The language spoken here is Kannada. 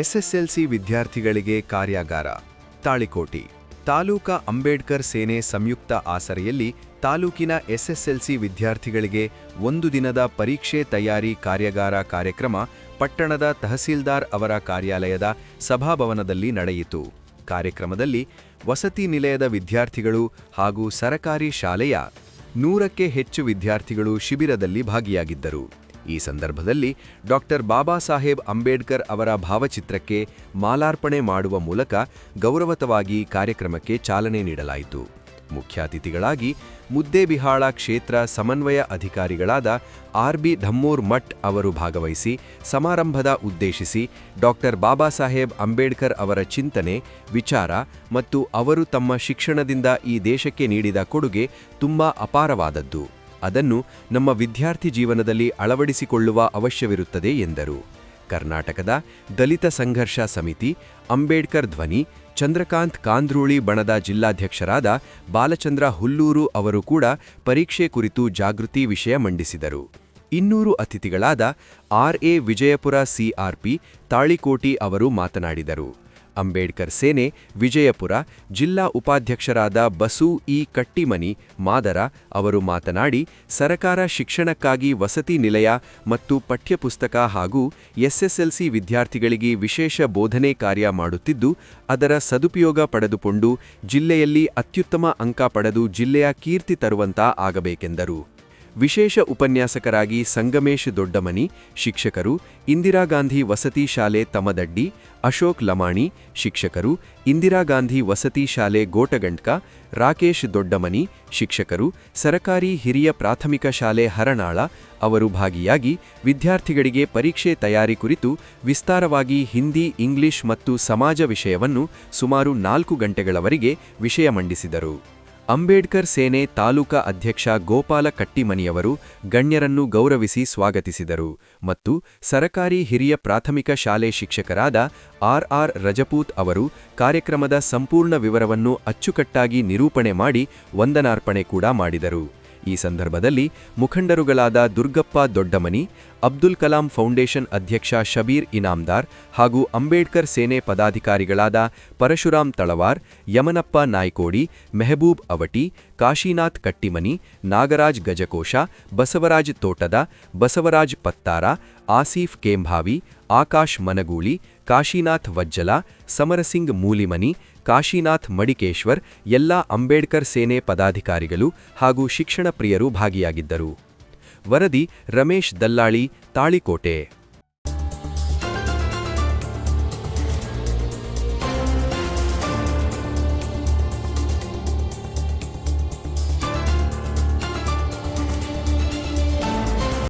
ಎಸ್ಎಸ್ಎಲ್ಸಿ ವಿದ್ಯಾರ್ಥಿಗಳಿಗೆ ಕಾರ್ಯಾಗಾರ, ತಾಳಿಕೋಟಿ, ತಾಲೂಕಾ ಅಂಬೇಡ್ಕರ್ ಸೇನೆ ಸಂಯುಕ್ತ ಆಸರೆಯಲ್ಲಿ ತಾಲೂಕಿನ ಎಸ್ಎಸ್ಎಲ್ಸಿ ವಿದ್ಯಾರ್ಥಿಗಳಿಗೆ ಒಂದು ದಿನದ ಪರೀಕ್ಷೆ ತಯಾರಿ ಕಾರ್ಯಾಗಾರ ಕಾರ್ಯಕ್ರಮ ಪಟ್ಟಣದ ತಹಸೀಲ್ದಾರ್ ಅವರ ಕಾರ್ಯಾಲಯದ ಸಭಾಭವನದಲ್ಲಿ ನಡೆಯಿತು. ಕಾರ್ಯಕ್ರಮದಲ್ಲಿ ವಸತಿ ನಿಲಯದ ವಿದ್ಯಾರ್ಥಿಗಳು ಹಾಗೂ ಸರಕಾರಿ ಶಾಲೆಯ ನೂರಕ್ಕೆ ಹೆಚ್ಚು ವಿದ್ಯಾರ್ಥಿಗಳು ಶಿಬಿರದಲ್ಲಿ ಭಾಗಿಯಾಗಿದ್ದರು. ಈ ಸಂದರ್ಭದಲ್ಲಿ ಡಾಕ್ಟರ್ ಬಾಬಾ ಸಾಹೇಬ್ ಅಂಬೇಡ್ಕರ್ ಅವರ ಭಾವಚಿತ್ರಕ್ಕೆ ಮಾಲಾರ್ಪಣೆ ಮಾಡುವ ಮೂಲಕ ಗೌರವತವಾಗಿ ಕಾರ್ಯಕ್ರಮಕ್ಕೆ ಚಾಲನೆ ನೀಡಲಾಯಿತು. ಮುಖ್ಯ ಅತಿಥಿಗಳಾಗಿ ಮುದ್ದೇಬಿಹಾಳ ಕ್ಷೇತ್ರ ಸಮನ್ವಯ ಅಧಿಕಾರಿಗಳಾದ ಆರ್ಬಿ ಧಮ್ಮೂರ್ ಮಠ್ ಅವರು ಭಾಗವಹಿಸಿ ಸಮಾರಂಭದ ಉದ್ದೇಶಿಸಿ ಡಾಕ್ಟರ್ ಬಾಬಾ ಸಾಹೇಬ್ ಅಂಬೇಡ್ಕರ್ ಅವರ ಚಿಂತನೆ, ವಿಚಾರ ಮತ್ತು ಅವರು ತಮ್ಮ ಶಿಕ್ಷಣದಿಂದ ಈ ದೇಶಕ್ಕೆ ನೀಡಿದ ಕೊಡುಗೆ ತುಂಬಾ ಅಪಾರವಾದದ್ದು. ಅದನ್ನು ನಮ್ಮ ವಿದ್ಯಾರ್ಥಿ ಜೀವನದಲ್ಲಿ ಅಳವಡಿಸಿಕೊಳ್ಳುವ ಅವಶ್ಯವಿರುತ್ತದೆ ಎಂದರು. ಕರ್ನಾಟಕದ ದಲಿತ ಸಂಘರ್ಷ ಸಮಿತಿ, ಅಂಬೇಡ್ಕರ್ ಧ್ವನಿ, ಚಂದ್ರಕಾಂತ್ ಕಾಂದ್ರೂಳಿ ಬಣದ ಜಿಲ್ಲಾಧ್ಯಕ್ಷರಾದ ಬಾಲಚಂದ್ರ ಹುಲ್ಲೂರು ಅವರು ಕೂಡ ಪರೀಕ್ಷೆ ಕುರಿತು ಜಾಗೃತಿ ವಿಷಯ ಮಂಡಿಸಿದರು. ಇನ್ನೂರು ಅತಿಥಿಗಳಾದ ಆರ್ಎ ವಿಜಯಪುರ ಸಿಆರ್ಪಿ ತಾಳಿಕೋಟಿ ಅವರು ಮಾತನಾಡಿದರು. ಅಂಬೇಡ್ಕರ್ ಸೇನೆ, ವಿಜಯಪುರ, ಜಿಲ್ಲಾ ಉಪಾಧ್ಯಕ್ಷರಾದ ಬಸು ಇ ಕಟ್ಟಿಮನಿ, ಮಾದರ ಅವರು ಮಾತನಾಡಿ, ಸರಕಾರ ಶಿಕ್ಷಣಕ್ಕಾಗಿ ವಸತಿ ನಿಲಯ ಮತ್ತು ಪಠ್ಯಪುಸ್ತಕ ಹಾಗೂ ಎಸ್ಎಸ್ಎಲ್ಸಿ ವಿದ್ಯಾರ್ಥಿಗಳಿಗೆ ವಿಶೇಷ ಬೋಧನೆ ಕಾರ್ಯ ಮಾಡುತ್ತಿದ್ದು, ಅದರ ಸದುಪಯೋಗ ಪಡೆದುಕೊಂಡು ಜಿಲ್ಲೆಯಲ್ಲಿ ಅತ್ಯುತ್ತಮ ಅಂಕ ಪಡೆದು ಜಿಲ್ಲೆಯ ಕೀರ್ತಿ ತರುವಂತ ಆಗಬೇಕೆಂದರು. ವಿಶೇಷ ಉಪನ್ಯಾಸಕರಾಗಿ ಸಂಗಮೇಶ್ ದೊಡ್ಡಮನಿ, ಶಿಕ್ಷಕರು ಇಂದಿರಾಗಾಂಧಿ ವಸತಿ ಶಾಲೆ ತಮದಡ್ಡಿ, ಅಶೋಕ್ ಲಮಾಣಿ, ಶಿಕ್ಷಕರು ಇಂದಿರಾಗಾಂಧಿ ವಸತಿ ಶಾಲೆ ಗೋಟಗಂಟ್ಕ, ರಾಕೇಶ್ ದೊಡ್ಡಮನಿ, ಶಿಕ್ಷಕರು, ಸರಕಾರಿ ಹಿರಿಯ ಪ್ರಾಥಮಿಕ ಶಾಲೆ ಹರನಾಳ ಅವರು ಭಾಗಿಯಾಗಿ ವಿದ್ಯಾರ್ಥಿಗಳಿಗೆ ಪರೀಕ್ಷೆ ತಯಾರಿ ಕುರಿತು ವಿಸ್ತಾರವಾಗಿ ಹಿಂದಿ, ಇಂಗ್ಲಿಷ್ ಮತ್ತು ಸಮಾಜ ವಿಷಯವನ್ನು ಸುಮಾರು ನಾಲ್ಕು ಗಂಟೆಗಳವರೆಗೆ ವಿಷಯ ಮಂಡಿಸಿದರು. ಅಂಬೇಡ್ಕರ್ ಸೇನೆ ತಾಲೂಕಾ ಅಧ್ಯಕ್ಷ ಗೋಪಾಲ ಕಟ್ಟಿಮನಿಯವರು ಗಣ್ಯರನ್ನು ಗೌರವಿಸಿ ಸ್ವಾಗತಿಸಿದರು ಮತ್ತು ಸರಕಾರಿ ಹಿರಿಯ ಪ್ರಾಥಮಿಕ ಶಾಲೆ ಶಿಕ್ಷಕರಾದ ಆರ್ಆರ್ ರಜಪೂತ್ ಅವರು ಕಾರ್ಯಕ್ರಮದ ಸಂಪೂರ್ಣ ವಿವರವನ್ನು ಅಚ್ಚುಕಟ್ಟಾಗಿ ನಿರೂಪಣೆ ಮಾಡಿ ವಂದನಾರ್ಪಣೆ ಕೂಡ ಮಾಡಿದರು. ಈ ಸಂದರ್ಭದಲ್ಲಿ ಮುಖಂಡರುಗಳಾದ ದುರ್ಗಪ್ಪ ದೊಡ್ಡಮನಿ, ಅಬ್ದುಲ್ ಕಲಾಂ ಫೌಂಡೇಶನ್ ಅಧ್ಯಕ್ಷ ಶಬೀರ್ ಇನಾಮ್ದಾರ್ ಹಾಗೂ ಅಂಬೇಡ್ಕರ್ ಸೇನೆ ಪದಾಧಿಕಾರಿಗಳಾದ ಪರಶುರಾಮ್ ತಳವಾರ್, ಯಮನಪ್ಪ ನಾಯ್ಕೋಡಿ, ಮೆಹಬೂಬ್ ಅವಟಿ, ಕಾಶಿನಾಥ್ ಕಟ್ಟಿಮನಿ, ನಾಗರಾಜ್ ಗಜಕೋಶ, ಬಸವರಾಜ್ ತೋಟದ, ಬಸವರಾಜ್ ಪತ್ತಾರ, ಆಸೀಫ್ ಕೇಂಭಾವಿ, ಆಕಾಶ್ ಮನಗೂಳಿ, ಕಾಶಿನಾಥ್ ವಜ್ಜಲ, ಸಮರಸಿಂಗ್ ಮೂಲಿಮನಿ ಕಾಶಿನಾಥ್ ಮಡಿಕೇಶ್ವರ್ ಎಲ್ಲ ಅಂಬೇಡ್ಕರ್ ಸೇನೆ ಪದಾಧಿಕಾರಿಗಳು ಹಾಗೂ ಶಿಕ್ಷಣ ಪ್ರಿಯರು ಭಾಗಿಯಾಗಿದ್ದರು. ವರದಿ ರಮೇಶ್ ದಲ್ಲಾಳಿ ತಾಳಿಕೋಟೆ.